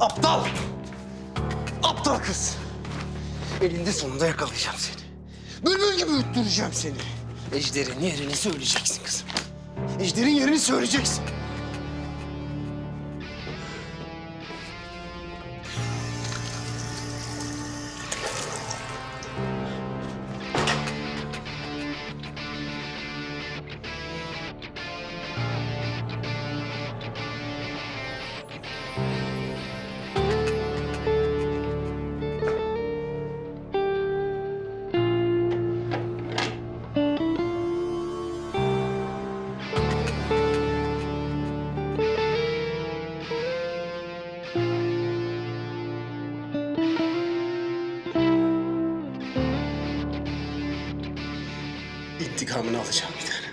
Aptal! Aptal kız! Elinde sonunda yakalayacağım seni. Bülbül gibi öttüreceğim seni. Ejder'in yerini söyleyeceksin kızım. Ejder'in yerini söyleyeceksin. İntikamını alacağım bir tane.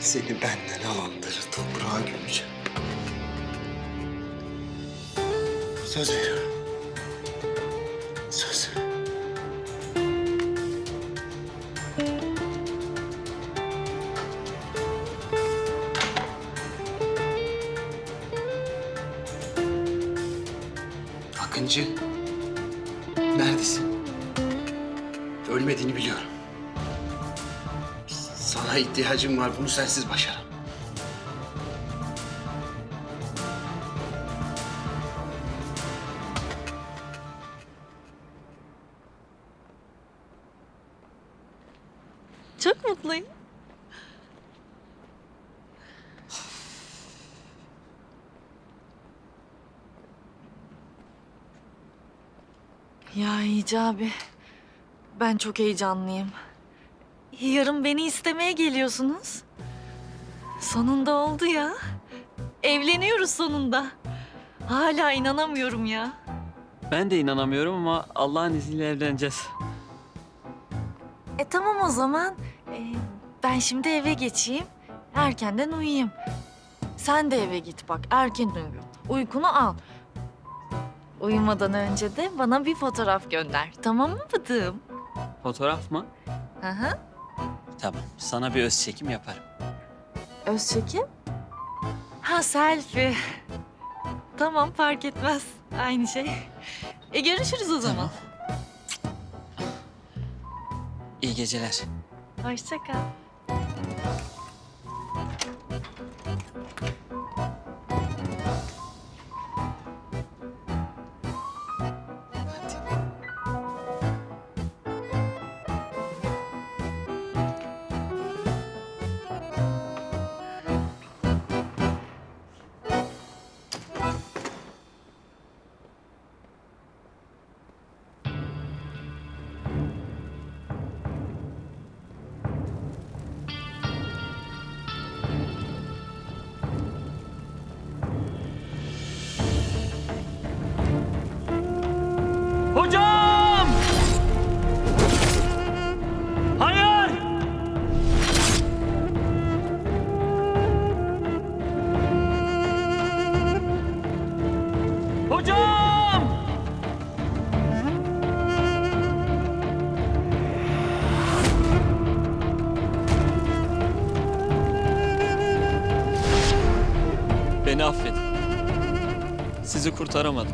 Seni benden alanları toprağa gömeceğim. Söz veriyorum. Söz. Akıncı, neredesin? Ölmediğini biliyorum. Sana ihtiyacım var. Bunu sensiz başaramam. Çok mutluyum. Ya Hicabi, ben çok heyecanlıyım. Yarın beni istemeye geliyorsunuz. Sonunda oldu ya. Evleniyoruz sonunda. Hala inanamıyorum ya. Ben de inanamıyorum ama Allah'ın izniyle evleneceğiz. E tamam o zaman. E, ben şimdi eve geçeyim. Erkenden uyuyayım. Sen de eve git bak. Erken uyu. Uykunu al. Uyumadan önce de bana bir fotoğraf gönder. Tamam mı bıdığım? Fotoğraf mı? Hı hı. Tamam. Sana bir öz çekim yaparım. Öz çekim? Ha selfie. Tamam fark etmez. Aynı şey. E görüşürüz o zaman. İyi geceler. Hoşça kal. Beni affedin. Sizi kurtaramadım.